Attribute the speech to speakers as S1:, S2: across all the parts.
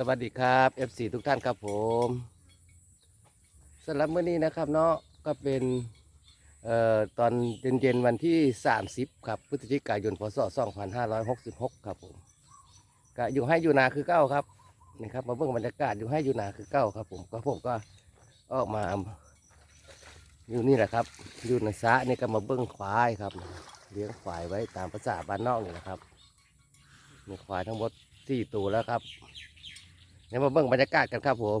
S1: สวัสดีครับ FC ทุกท่านครับผมสำหรับเมื้อนี้นะครับเนาะก็เป็นเอ่อตอนเย็นๆวันที่ 30 ครับพฤศจิกายนพศ2566 ครับผมก็อยู่ให้อยู่นาคือเก้าครับนี่ครับมาเบิ่งบรรยากาศอยู่ให้อยู่นาคือเก้าครับผมก็ผมก็ออกมาอยู่นี่แหละครับอยู่ในสระนี่ก็มาเบิ่งควายครับ เลี้ยงควายไว้ตามภาษาบ้านนอกนี่แหละครับมีควายทั้งหมดสี่ตัวแล้วครับ เดี๋ยวมาเบิ่งบรรยากาศกันครับผม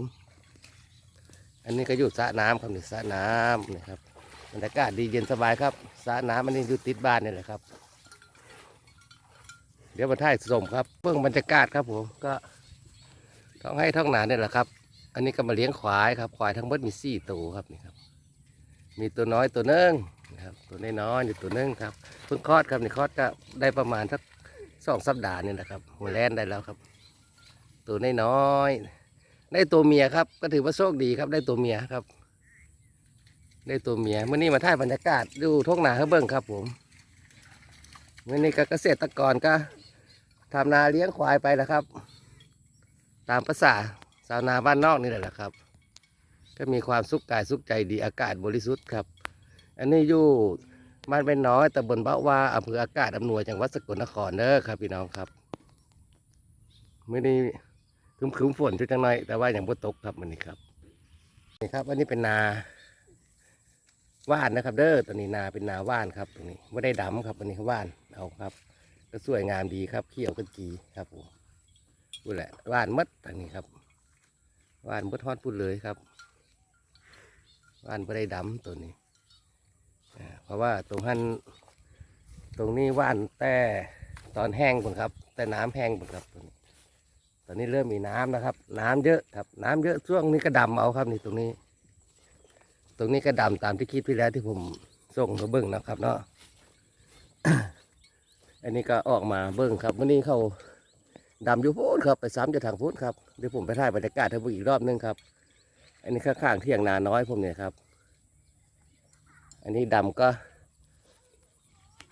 S1: อันนี้ก็อยู่สระน้ำครับนี่สระน้ำนี่ครับบรรยากาศดีเย็นสบายครับสระน้ำอันนี้อยู่ติดบ้านนี่แหละครับ เดี๋ยวมาถ่ายสมครับเบิ่งบรรยากาศครับผมก็ท้องให้ท้องหนาเนี่ยแหละครับ อันนี้ก็มาเลี้ยงควายครับควายทั้งหมดมีสี่ตัวครับนี่ครับ มีตัวน้อยตัวนึงนะครับตัวน้อยๆอยู่ตัวนึงครับเพิ่งคลอดครับนี่คลอดก็ได้ประมาณสักสองสัปดาห์นี่แหละครับหัวแล่นได้แล้วครับ ตัวน้อยๆได้ตัวเมียครับ ก็ถือว่าโชคดีครับ ได้ตัวเมียครับ ได้ตัวเมียเมื่อนี้มาถ่ายบรรยากาศดูท้องนาให้เบิ้งครับ ผมเมื่อนี้ก็เกษตรกรก็ทำนาเลี้ยงควายไปแล้วครับ ตามภาษาชาวนาบ้านนอกนี่แหละครับ ก็มีความสุขกายสุขใจดีอากาศบริสุทธิ์ครับ อันนี้อยู่บ้านเป็นน้อยตำบลบ้าวาอำเภออากาศอำนวยจังหวัดสกลนครเด้อครับพี่น้องครับมื่อนี้ คึมคึมๆฝนชุดจังน่อยแต่ว่าอย่างบ่ตกครับมันนี้ครับนี่ครับอันนี้เป็นนาว่านนะครับ เด้อตัวนี้นาเป็นนาว่านครับตรงนี้ไม่ได้ดำครับอันนี้ว่านเอาครับ ก็สวยงามดีครับเขี้ยวกันจีครับผมพูดแหละว่านมัดทางนี้ครับว่านมัดทอดพูดเลยครับว่านไม่ได้ดำตัวนี้เพราะว่าตรงหันตรงนี้ว่านแต่ตอนแห้งผมครับ แต่น้ำแห้งผมครับตรงนี้ ตอนนี้เริ่มมีน้ำนะครับ น้ำเยอะครับ น้ำเยอะช่วงนี้ก็ดำเอาครับนี่ตรงนี้ ตรงนี้ก็ดำตามที่คิดไปแล้วที่ผมส่งเขาเบิ้งนะครับเนาะอันนี้ก็ออกมาเบิ้งครับวันนี้เขาดำอยู่พูดครับไปซ้ำจะทางพูดครับเดี๋ยวผมไปถ่ายบรรยากาศให้ดูอีกรอบนึงครับ อันนี้ข้างๆเที่ยงนาน้อยผมเนี่ยครับ อันนี้ดำก็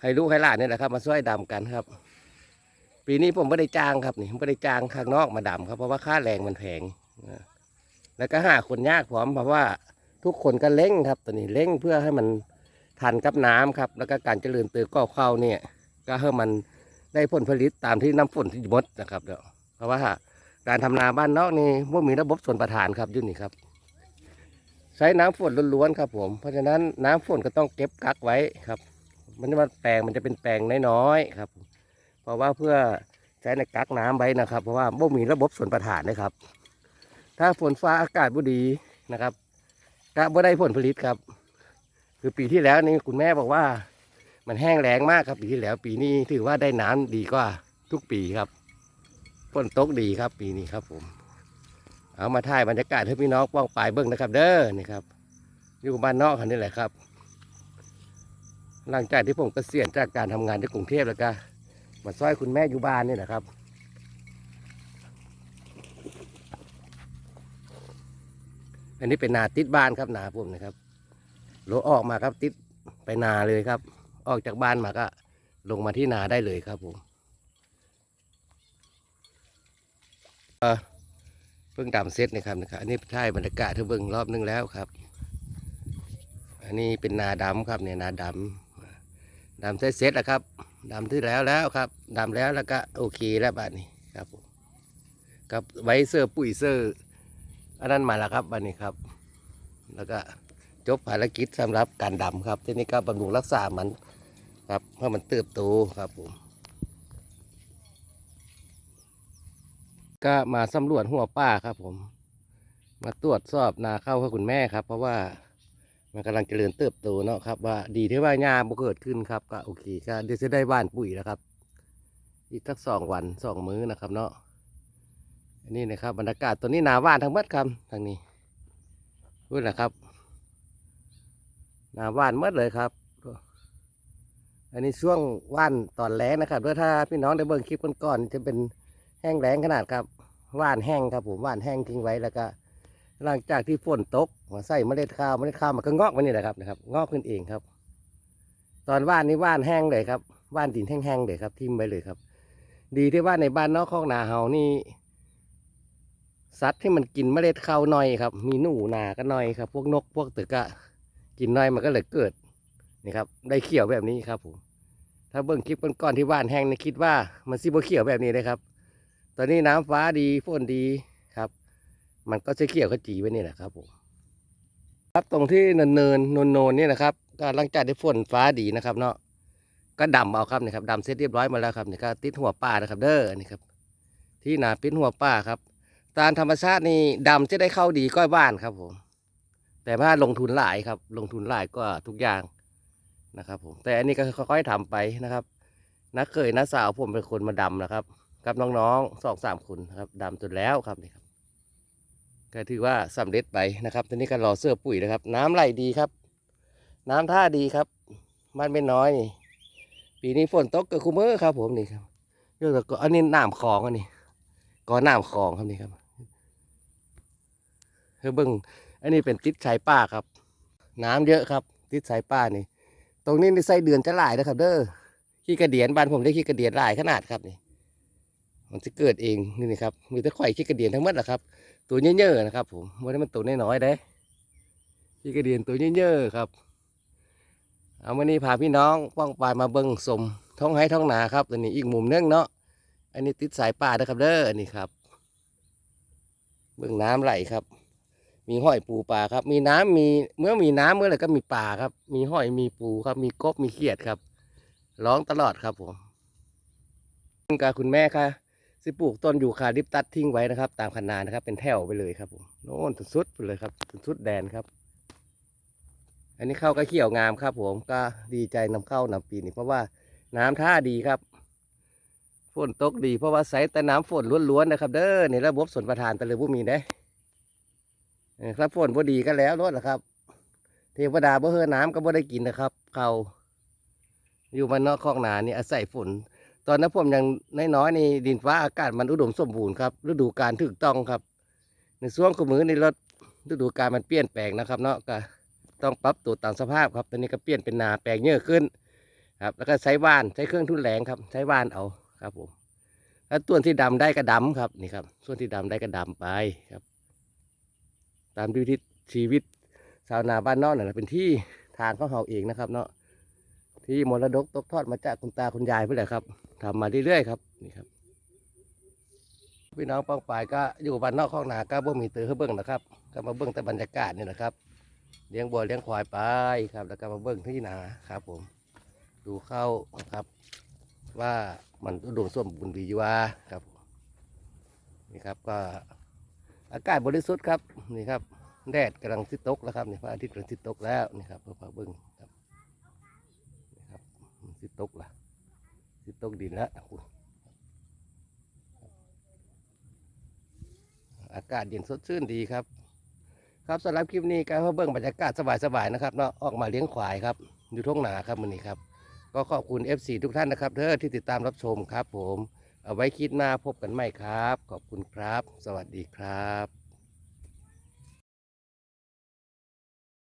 S1: ให้ลูกให้หลานนี่ยแหละครับ มาช่วยดำกันครับ ปีนี้ผมไม่ได้จ้างครับนี่ไม่ได้จ้างข้างนอกมาดำครับเพราะว่าค่าแรงมันแพงนะแล้วก็หาคนยากพร้อมเพราะว่าทุกคนก็เร่งครับตอนนี้เร่งเพื่อให้มันทันกับน้ำครับ แล้วก็การเจริญเติบโตเข้าเนี่ย ก็ให้มันได้ผลผลิตตามที่น้ำฝนที่มดนะครับเดี๋ยวเพราะว่าการทำนาบ้านนอกนี่ไม่มีระบบส่วนประทานครับยุ่นนี่ครับ ใช้น้ำฝนล้วนๆครับ ผม เพราะฉะนั้นน้ำฝนก็ต้องเก็บกักไว้ครับ มันจะมาแปลงมันจะเป็นแปลงน้อยๆครับ เพราะว่าเพื่อใช้ในกักน้ำไว้นะครับ เพราะว่าบ่มีระบบส่วนประทานนะครับ ถ้าฝนฟ้าอากาศบ่ดีนะครับก็บ่ได้ผลผลิตครับ คือปีที่แล้วนี่คุณแม่บอกว่า มันแห้งแล้งมากครับปีที่แล้ว ปีนี้ถือว่าได้น้ำดีกว่าทุกปีครับฝนตกดีครับ ปีนี้ครับผมเอามาถ่ายบรรยากาศให้พี่น้องป้องปลายเบิ้งนะครับ เด้อนี่ครับ อยู่บ้านนอกคันนี้แหละครับ หลังจากที่ผมเกษียณจากการทำงานที่กรุงเทพแล้วก็ มาซอยคุณแม่อยู่บ้านนี่แหละครับ อันนี้เป็นนาติดบ้านครับนาผมนะครับรถออกมาครับติดไปนาเลยครับ ออกจากบ้านมาก็ ลงมาที่นาได้เลยครับผมเออเพิ่งดำเซตนะครับนะครับ อันนี้ใช่บรรยากาศที่เบิ่งรอบนึงแล้วครับ อันนี้เป็นนาดำครับเนี่ยนาดำดำเซตเซตแล้วครับดำที่แล้วแล้วครับดำแล้วแล้วก็โอเคแล้วบัดนี้ครับผมกับไว้เสื้อปุ๋ยเสื้ออันนั้นมาแล้วครับบัดนี้ครับ แล้วก็จบภารกิจสำหรับการดำครับทีนี้ก็บำรุงรักษามันครับเพราะมันเติบโตครับผมก็มาสำรวจหัวป้าครับผม มาตรวจสอบนาเข้าวให้คุณแม่ครับ เพราะว่า มันกำลังเจริญเติบโตเนาะครับ ว่าดีที่ว่าหญ้าบ่เกิดขึ้นครับก็โอเคก็เดี๋ยวจะได้บ้านปุ๋ยแล้วครับ อีกสักสองวันสองมื้อนะครับ เนาะอันนี้นะครับบรรยากาศตัวนี้หนาว่านทั้งหมดครับทางนี้พูดนะครับหนาว่านหมดเลยครับ อันนี้ช่วงว่านตอนแรงนะครับเพื่อถ้าพี่น้องได้เบิ่งคลิปก่อนๆจะเป็นแห้งแล้งขนาดครับว่านแห้งครับผมว่านแห้งทิ้งไว้แล้วก็ หลังจากที่ฝนตกมาใส่เมล็ดข้าวเมล็ดข้าวมันก็งอกมานี่แหละครับนะครับ งอกขึ้นเองครับ ตอนว่านนี่ว่านแห้งเลยครับ ว่านดินแห้งๆเลยครับ ทิ่มไปเลยครับ ดีที่ว่าในบ้านนอกคอกนาเฮานี่สัตว์ที่มันกินเมล็ดข้าวหน่อยครับ มีหนูนาก็หน่อยครับ พวกนกพวกตึกอะกินน่อยมันก็เลยเกิดนี่ครับ ได้เขียวแบบนี้ครับผมถ้าเบิ่งคลิปก่อนๆที่บ้านแห้งนี่คิดว่ามันซิบเขียวแบบนี้เลยครับ ตอนนี้น้ำฟ้าดีฝนดี มันก็จะเขียวขจีไว้นี่แหละครับผมครับตรงที่เนินเนินโนนๆนี่นะครับ ก็หลังจากที่ฝนฟ้าดีนะครับ เนาะก็ดำเอาครับนี่ครับดำเสร็จเรียบร้อยมาแล้วครับนี่ก็ติดหัวป้านะครับ เด้อนี่ครับ ที่หนาปิดหัวป้าครับตามธรรมชาตินี่ดำจะได้เข้าดีก้อยบ้านครับผม แต่ว่าลงทุนหลายครับ ลงทุนหลายก็ทุกอย่างนะครับผมแต่อันนี้ก็ค่อยๆทำไปนะครับนักเคยนักสาวผมเป็นคนมาดำนะครับ กับน้องๆสองสามคนครับดำจนแล้วครับนี่ครับ ก็ถือว่าสำเร็จไปนะครับตอนนี้ก็รอเสื้อปุ๋ยนะครับ น้ำไหลดีครับ น้ำท่าดีครับ มันไม่น้อยนี่ ปีนี้ฝนตกกับคุเมอร์ครับ ผมนี่ครับเรื่องก็อันนี้น้ำคลองอันนี้ก็น้ำคลองครับนี่ครับเฮ้ยเบิ้งอันนี้เป็นติดชายป้าครับ น้ำเยอะครับ ติดสายป้านี่ ตรงนี้ในไส้เดือนจะหลายนะครับ เด้อขี้กระเดียนบ้านผมได้ขี้กระเดียนหลายขนาดครับนี่ มันจะเกิดเองนี่นะครับ มีแต่ไข่ขี้กระเดียนทั้งหมดแหละครับ ตัวเยอะๆนะครับ ผมไม่ได้มันตัวน้อยๆเด้ขี้กระเดียนตัวเยอะๆครับเอาวันนี้พาพี่น้องป้องปลายมาเบิ้งสมท้องไห้ท้องนาครับตัวนี้อีกมุมนึงเนาะอันนี้ติดสายป่านะครับเด้ออันนี้ครับเบื้องน้ำไหลครับ มีห้อยปูปลาครับ มีน้ำมีเมื่อมีน้ำเมื่อไหร่ก็มีปลาครับ มีห้อยมีปูครับ มีกบมีเขียดครับ ร้องตลอดครับผมกับคุณแม่ค่ะ สิปลูกต้นอยู่คาลิปตัสทิ้งไว้นะครับ ตามคันนานะครับ เป็นแถวไปเลยครับผมโน่นถึงสุดไปเลยครับถึงสุดแดนครับ อันนี้เข้าก็เขียวงามครับ ผมก็ดีใจนำเข้านำปีนี้เพราะว่าน้ำท่าดีครับฝนตกดีเพราะว่าใส่แต่น้ำฝนล้วนๆนะครับ เด้อในระบบสนประทานตะเลยผู้มีได้เออครับฝนพอดีก็แล้วรถนะครับ เทวดาบ่เฮอน้ำก็บ่ได้กินนะครับเขาอยู่บ้านนอกคลอกนานี่อาศัยฝน ตอนนั้นผมยังน้อยๆในดินฟ้าอากาศมันอุดมสมบูรณ์ครับฤดูกาลถูกต้องครับ ในช่วงขมือในรถฤดูกาลมันเปลี่ยนแปลงนะครับ เนาะก็ต้องปรับตัวตามสภาพครับตอนนี้ก็เปลี่ยนเป็นนาแปลงเยอะขึ้นครับ แล้วก็ใช้ว่านใช้เครื่องทุ่นแรงครับ ใช้ว่านเอาครับผมแล้วส่วนที่ดำได้ก็ดำครับนี่ครับ ส่วนที่ดำได้ก็ดำไปครับ ตามวิถีชีวิตชาวนาบ้านนอกเนี่ยเป็นที่ทางของเขาเองนะครับ เนาะ ที่มรดกตกทอดมาจากคุณตาคุณยายเพื่อแหละครับทำมาเรื่อยๆครับนี่ครับ พี่น้องป้องปายก็อยู่บ้านนอกข้องนาก็บ่มีตือให้เบิ่งนะครับ ก็มาเบิ่งแต่บรรยากาศนี่แหละครับเลี้ยงบัวเลี้ยงควายไปครับ แล้วก็มาเบิ่งที่นาครับ ผม ดูเข้าครับ ว่ามันอุดมสมบูรณ์ดีอยู่ว่าครับนี่ครับก็อากาศบริสุทธิ์ครับนี่ครับแดดกำลังสิตกแล้วครับนี่พระอาทิตย์กำลังสิตกแล้วนี่ครับเพื่อพาเบิ่ง สิตกละสิตกดินล้วคุณอากาศเย็นสดชื่นดีครับ ครับสำหรับคลิปนี้ก็เบิ่งบรรยากาศสบายๆนะครับเนาะออกมาเลี้ยงควายครับ อยู่ทุ่งนาครับวันนี้ครับ ก็ขอบคุณ FC ทุกท่านนะครับเธอที่ติดตามรับชมครับผม เอาไว้คิดหน้าพบกันใหม่ครับ ขอบคุณครับ สวัสดีครับ